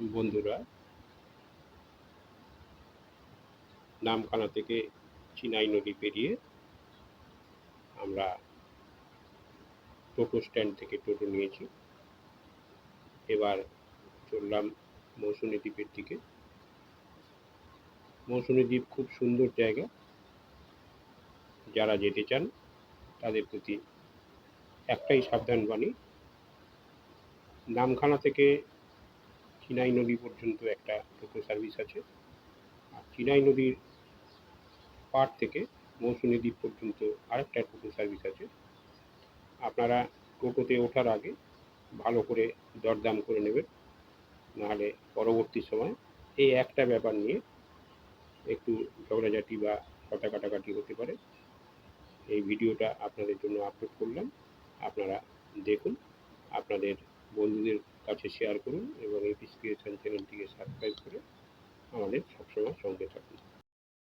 বন্ধুরা নামখানা থেকে চিনাই নদী পেরিয়ে আমরা টোটো স্ট্যান্ড থেকে টোটো নিয়েছি। এবার চললাম মৌসুমী দ্বীপের দিকে। মৌসুমী দ্বীপ খুব সুন্দর জায়গা। যারা যেতে চান, তাদের প্রতি একটাই সাবধান বাণী নামখানা থেকে চিনাই নদী পর্যন্ত একটা টোটো সার্ভিস আছে। আর চিনাই নদীর পাড় থেকে মৌসুমী দ্বীপ পর্যন্ত আরেকটা টোটো সার্ভিস আছে। আপনারা টোটোতে ওঠার আগে ভালো করে দরদাম করে নেবেন। নাহলে পরবর্তী সময় এই একটা ব্যাপার নিয়ে একটু ঝগড়াঝাটি বা কথা কাটাকাটি হতে পারে। এই ভিডিওটা আপনাদের জন্য আপলোড করলাম। আপনারা দেখুন। আপনাদের বন্ধুদের কাছে শেয়ার করুন এবং ক্রিয়েশন চ্যানেলটিকে সাবস্ক্রাইব করে আমাদের সবসময় সঙ্গে থাকুন।